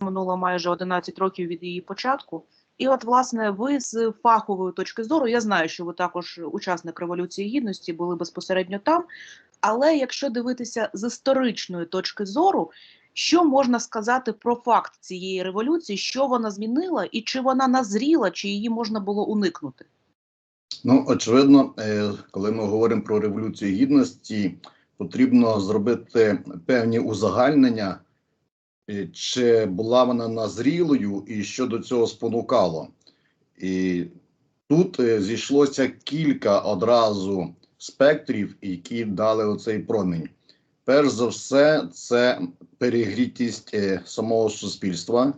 минуло майже 11 років від її початку. І от, власне, ви з фахової точки зору, я знаю, що ви також учасник Революції Гідності, були безпосередньо там. Але якщо дивитися з історичної точки зору, що можна сказати про факт цієї революції, що вона змінила, і чи вона назріла, чи її можна було уникнути? Ну, очевидно, е, коли ми говоримо про революцію гідності, потрібно зробити певні узагальнення, чи була вона назрілою і що до цього спонукало. І тут е, зійшлося кілька одразу спектрів, які дали оцей промінь. Перш за все, це перегрітість е, самого суспільства.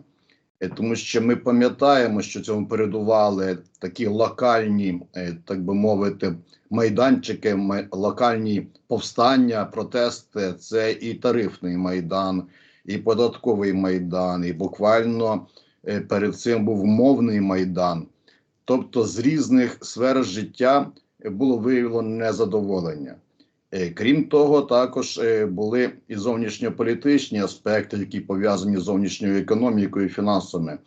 Е, Тому що ми пам'ятаємо, що цьому передували такі локальні, так би мовити, майданчики, локальні повстання, протести. Це і тарифний майдан, і податковий майдан, і буквально е, перед цим був мовний майдан. Тобто з різних сфер життя е, було виявлено незадоволення. Е, Крім того, також були і зовнішньополітичні аспекти, які пов'язані з зовнішньою економікою і фінансами.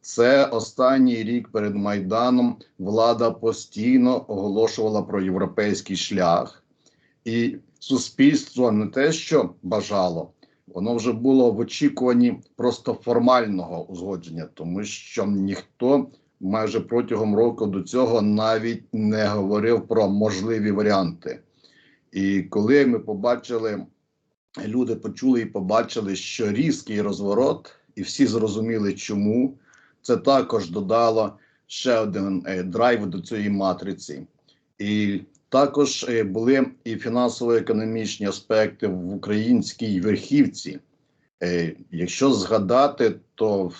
Це останній рік перед Майданом влада постійно оголошувала про європейський шлях, і суспільство не те, що бажало, воно вже було в очікуванні просто формального узгодження, тому що ніхто майже протягом року до цього навіть не говорив про можливі варіанти. І коли ми побачили, люди почули і побачили, що різкий розворот, і всі зрозуміли, чому це також додало ще один е, драйв до цієї матриці. І також е, були і фінансово-економічні аспекти в українській верхівці. Е, якщо згадати, то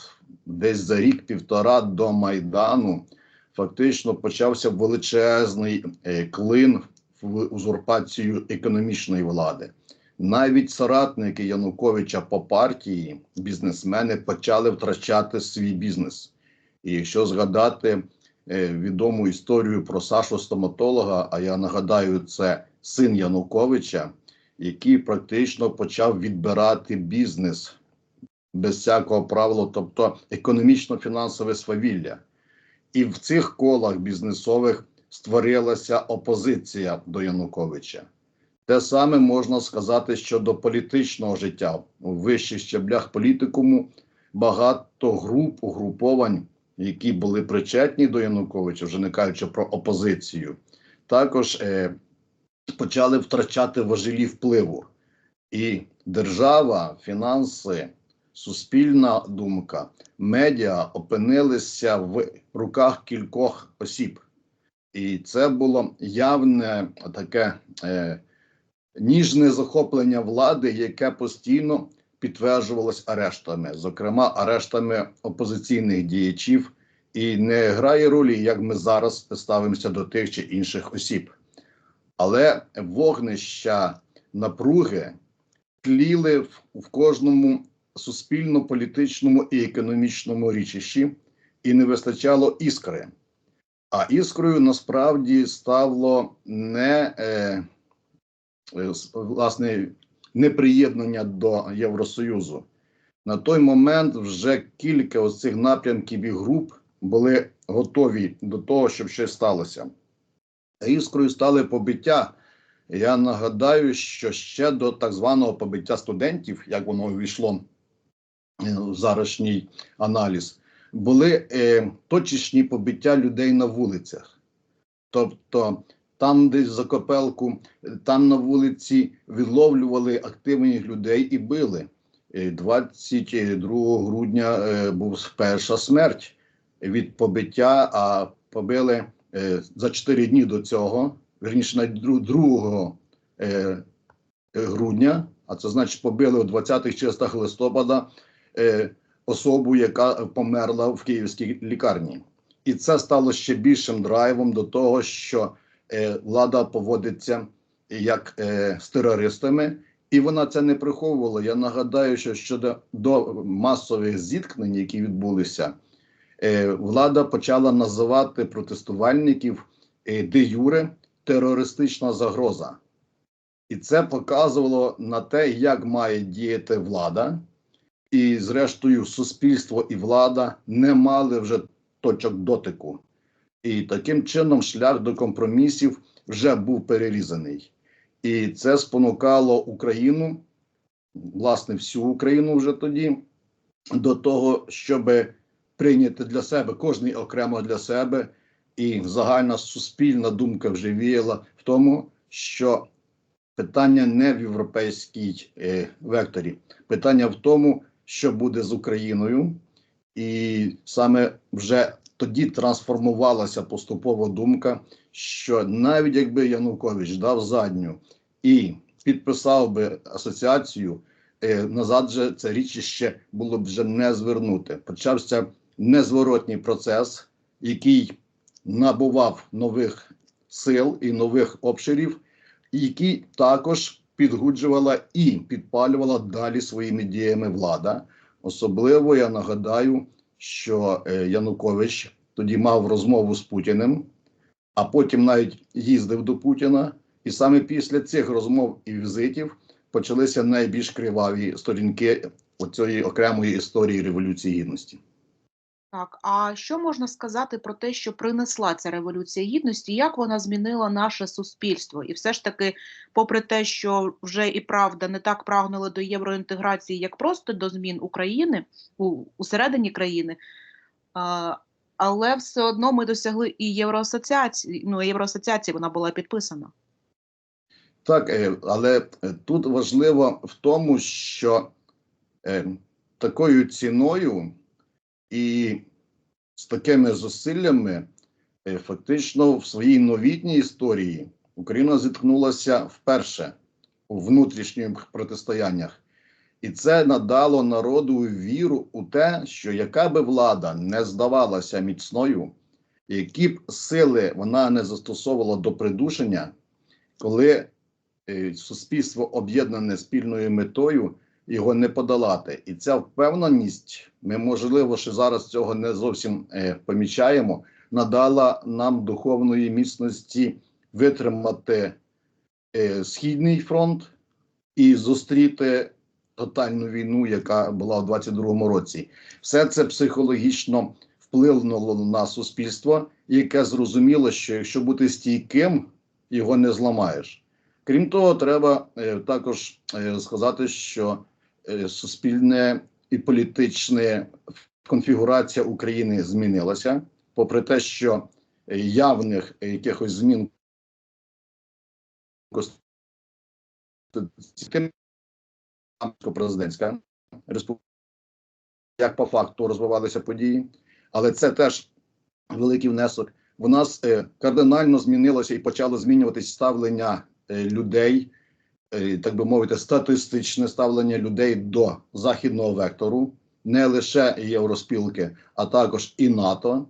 десь за рік-півтора до Майдану фактично почався величезний е, клин в узурпацію економічної влади. Навіть соратники Януковича по партії, бізнесмени почали втрачати свій бізнес. І якщо згадати відому історію про Сашу стоматолога, а я нагадаю, це син Януковича, який практично почав відбирати бізнес без всякого правила, тобто економічно-фінансове свавілля. І в цих колах бізнесових створилася опозиція до Януковича. Те саме можна сказати щодо політичного життя у вищих щаблях політикуму. Багато груп угруповань, які були причетні до Януковича, вже не кажучи про опозицію, також е, почали втрачати важелі впливу. І держава, фінанси, суспільна думка, медіа опинилися в руках кількох осіб. І це було явне таке е, ніжне захоплення влади, яке постійно підтверджувалось арештами, зокрема арештами опозиційних діячів, і не грає ролі, як ми зараз ставимося до тих чи інших осіб. Але вогнища напруги тліли в, в кожному суспільно-політичному і економічному річищі, і не вистачало іскри. А іскрою насправді стало не е, е, власне неприєднання до Євросоюзу. На той момент вже кілька ось цих напрямків і груп були готові до того, щоб щось сталося. Іскрою стали побиття. Я нагадаю, що ще до так званого побиття студентів, як воно увійшло е, в зарашній аналіз, були е, точечні побиття людей на вулицях. Тобто, там, десь за копелку, е, там на вулиці відловлювали активних людей і били. Е, 22 грудня е, був перша смерть від побиття, а побили е, за 4 дні до цього, верніше на 2 е, грудня, а це значить побили у 20-х числах листопада. Е, особу, яка померла в київській лікарні, і це стало ще більшим драйвом до того, що е, влада поводиться як е, з терористами, і вона це не приховувала. Я нагадаю, що щодо до масових зіткнень, які відбулися, е, влада почала називати протестувальників е, де юре терористична загроза. І це показувало на те, як має діяти влада, і, зрештою, суспільство і влада не мали вже точок дотику. І таким чином шлях до компромісів вже був перерізаний. І це спонукало Україну, власне, всю Україну вже тоді, до того, щоб прийняти для себе кожний окремо для себе, і загальна суспільна думка вже віяла в тому, що питання не в європейській е, векторі, питання в тому, що буде з Україною, і саме вже тоді трансформувалася поступово думка, що навіть якби Янукович дав задню і підписав би асоціацію, е, назад же це річище було б вже не звернути. Почався незворотній процес, який набував нових сил і нових обширів, які також підгуджувала і підпалювала далі своїми діями влада. Особливо я нагадаю, що е, Янукович тоді мав розмову з Путіним, а потім навіть їздив до Путіна. І саме після цих розмов і візитів почалися найбільш криваві сторінки оцієї окремої історії Революції Гідності. Так, а що можна сказати про те, що принесла ця революція гідності, як вона змінила наше суспільство? І все ж таки, попри те, що вже і правда не так прагнули до євроінтеграції, як просто до змін України у, усередині країни, а, але все одно ми досягли і євроасоціації. Ну, євроасоціації вона була підписана. Так, е, але е, тут важливо в тому, що е, такою ціною і з такими зусиллями е, фактично в своїй новітній історії Україна зіткнулася вперше у внутрішніх протистояннях. І це надало народу віру у те, що яка би влада не здавалася міцною, які б сили вона не застосовувала до придушення, коли е, суспільство об'єднане спільною метою, його не подолати. І ця впевненість, ми можливо, ще зараз цього не зовсім е, помічаємо, надала нам духовної міцності витримати е, східний фронт і зустріти тотальну війну, яка була у 22-му році. Все це психологічно вплинуло на суспільство, яке зрозуміло, що якщо бути стійким, його не зламаєш. Крім того, треба е, також е, сказати, що суспільне і політичне конфігурація України змінилася, попри те, що е, явних е, якихось змін президентська республіка, як по факту розвивалися події, але це теж великий внесок. В нас е, кардинально змінилося і почало змінюватись ставлення е, людей, е, так би мовити, статистичне ставлення людей до західного вектору, не лише євроспілки, а також і НАТО.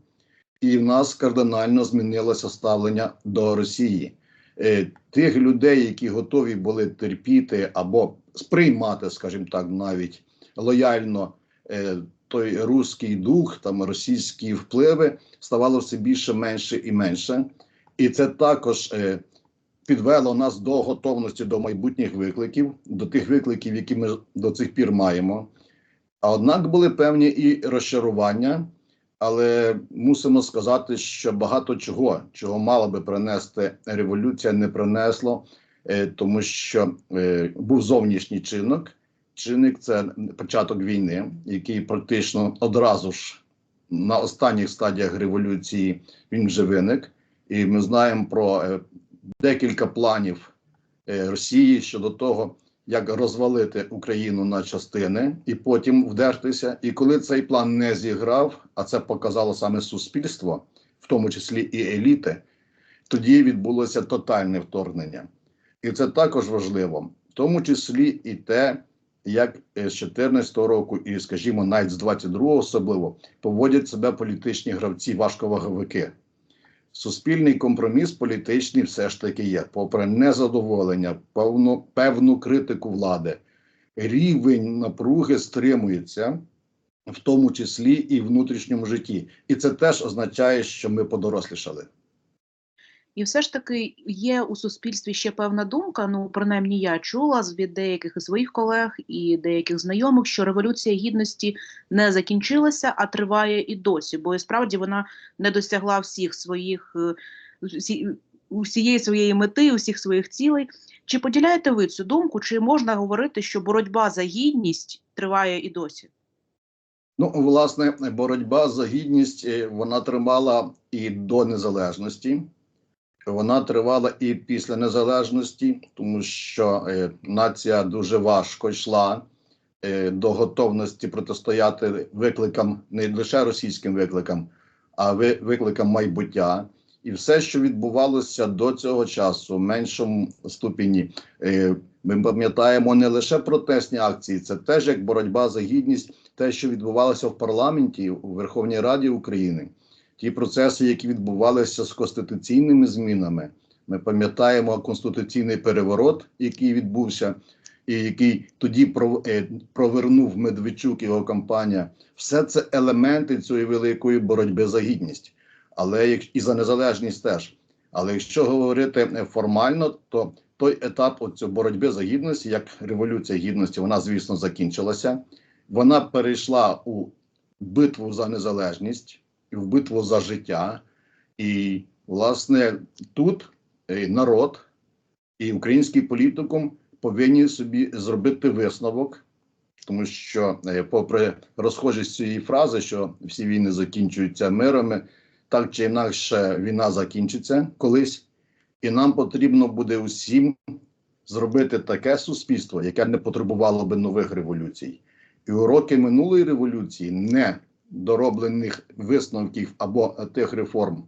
І в нас кардинально змінилося ставлення до Росії. Е, тих людей, які готові були терпіти або сприймати, скажімо так, навіть лояльно е, той руський дух, там російські впливи, ставало все більше, менше і менше. І це також е, підвело нас до готовності до майбутніх викликів, до тих викликів, які ми до цих пір маємо. А однак були певні і розчарування. Але мусимо сказати, що багато чого, чого мала би принести революція, не принесло, е, тому що е, був зовнішній чинник. Чинник це початок війни, який практично одразу ж на останніх стадіях революції він вже виник, і ми знаємо про е, декілька планів е, Росії щодо того, як розвалити Україну на частини і потім вдертися. І коли цей план не зіграв, а це показало саме суспільство, в тому числі і еліти, тоді відбулося тотальне вторгнення. І це також важливо, в тому числі і те, як е, з 2014 року, і, скажімо, навіть з 22-го особливо поводять себе політичні гравці, важковаговики. Суспільний компроміс політичний все ж таки є, попри незадоволення, певну, певну критику влади. Рівень напруги стримується, в тому числі і в внутрішньому житті. І це теж означає, що ми подорослішали. І все ж таки є у суспільстві ще певна думка. Ну, принаймні, я чула від деяких своїх колег і деяких знайомих, що революція гідності не закінчилася, а триває і досі, бо і справді вона не досягла всіх своїх е, усієї своєї мети, усіх своїх цілей. Чи поділяєте ви цю думку? Чи можна говорити, що боротьба за гідність триває і досі? Ну, власне, боротьба за гідність е, вона тривала і до незалежності, вона тривала і після незалежності, тому що е, нація дуже важко йшла е, до готовності протистояти викликам не лише російським викликам, а ви- викликам майбуття. І все, що відбувалося до цього часу, в меншому ступені, е, ми пам'ятаємо не лише протестні акції, це теж як боротьба за гідність те, що відбувалося в парламенті у Верховній Раді України, ті процеси, які відбувалися з конституційними змінами. Ми пам'ятаємо конституційний переворот, який відбувся, і який тоді е, провернув Медведчук і його кампанія. Все це елементи цієї великої боротьби за гідність, але як і за незалежність теж. Але якщо говорити е, формально, то той етап боротьби за гідність, як революція гідності, вона звісно закінчилася вона перейшла у битву за незалежність в битву за життя. І, власне, тут е, народ і український політикум повинні собі зробити висновок, тому що, е, попри розхожість цієї фрази, що всі війни закінчуються мирами, так чи інакше війна закінчиться колись, і нам потрібно буде усім зробити таке суспільство, яке не потребувало би нових революцій. І уроки минулої революції не дороблених висновків або тих реформ,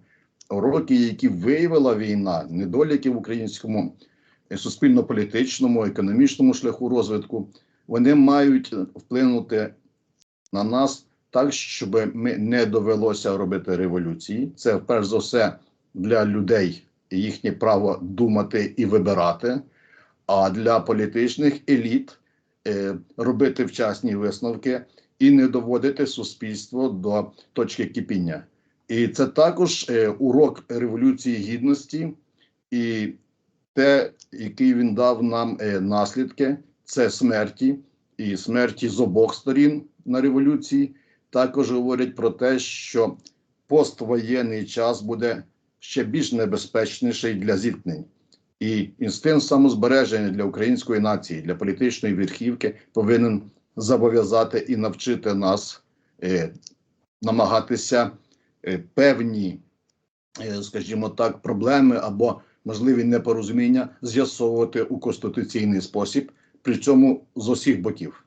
уроки, які виявила війна, недоліки в українському суспільно-політичному, економічному шляху розвитку, вони мають вплинути на нас так, щоб ми не довелося робити революції. Це перш за все для людей їхнє право думати і вибирати, а для політичних еліт е, робити вчасні висновки і не доводити суспільство до точки кипіння. І це також е, урок революції гідності, і те, який він дав нам е, наслідки, це смерті і смерті з обох сторін на революції. Також говорять про те, що поствоєнний час буде ще більш небезпечніший для зіткнень. І інстинкт самозбереження для української нації, для політичної верхівки повинен зобов'язати і навчити нас е, намагатися е, певні, е, скажімо так, проблеми або можливі непорозуміння з'ясовувати у конституційний спосіб, при цьому з усіх боків.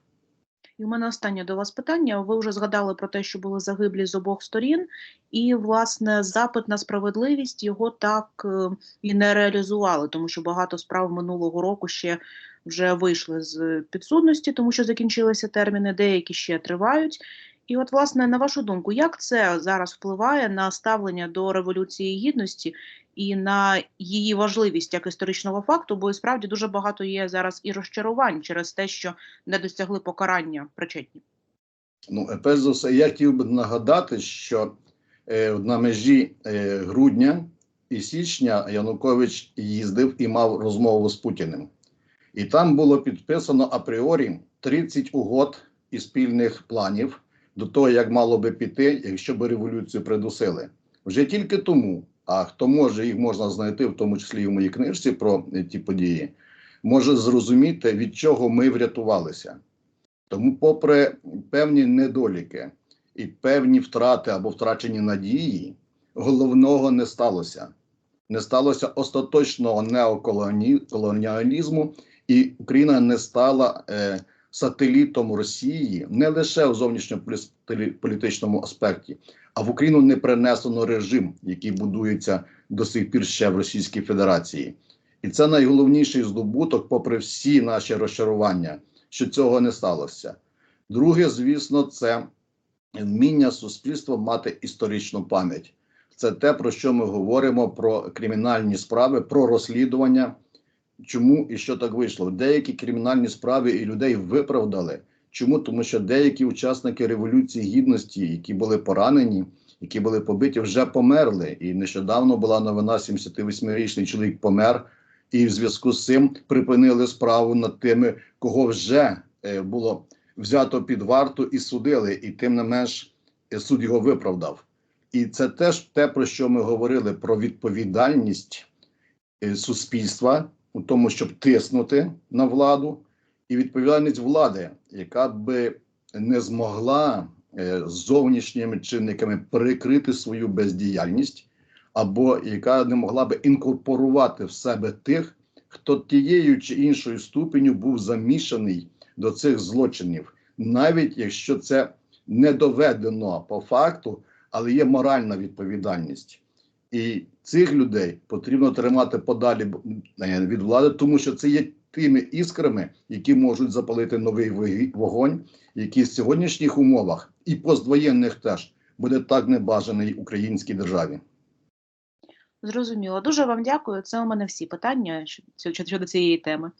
І у мене останнє до вас питання. Ви вже згадали про те, що були загиблі з обох сторін, і власне запит на справедливість його так е, і не реалізували, тому що багато справ минулого року ще вже вийшли з підсудності, тому що закінчилися терміни, деякі ще тривають. І от, власне, на вашу думку, як це зараз впливає на ставлення до революції гідності і на її важливість як історичного факту? Бо і справді дуже багато є зараз і розчарувань через те, що не досягли покарання причетні. Ну, е, перш за все, я хотів би нагадати, що е, на межі е, грудня і січня Янукович їздив і мав розмову з Путіним. І там було підписано апріорі 30 угод і спільних планів до того, як мало би піти, якщо б революцію придусили. Вже тільки тому, а хто може, їх можна знайти, в тому числі і в моїй книжці про ті події, може зрозуміти, від чого ми врятувалися. Тому, попри певні недоліки і певні втрати або втрачені надії, головного не сталося. Не сталося остаточного неоколоніалізму, і Україна не стала е, сателітом Росії не лише в зовнішньополітичному аспекті, а в Україну не принесено режим, який будується до сих пір ще в Російській Федерації. І це найголовніший здобуток, попри всі наші розчарування, що цього не сталося. Друге, звісно, це вміння суспільства мати історичну пам'ять. Це те, про що ми говоримо про кримінальні справи, про розслідування. Чому і що так вийшло? Деякі кримінальні справи і людей виправдали. Чому? Тому що деякі учасники Революції Гідності, які були поранені, які були побиті, вже померли. І нещодавно була новина: 78-річний чоловік помер, і в зв'язку з цим припинили справу над тими, кого вже е, було взято під варту і судили, і тим не менш е, суд його виправдав. І це теж те, про що ми говорили: про відповідальність е, суспільства у тому, щоб тиснути на владу, і відповідальність влади, яка би не змогла е, зовнішніми чинниками перекрити свою бездіяльність, або яка не могла би інкорпорувати в себе тих, хто тією чи іншою ступеню був замішаний до цих злочинів, навіть якщо це не доведено по факту, але є моральна відповідальність. І цих людей потрібно тримати подалі е, від влади, тому що це є тими іскрами, які можуть запалити новий вогонь, який в сьогоднішніх умовах і поствоєнних теж буде так небажаний українській державі. Зрозуміло. Дуже вам дякую. Це у мене всі питання щодо, щодо цієї теми.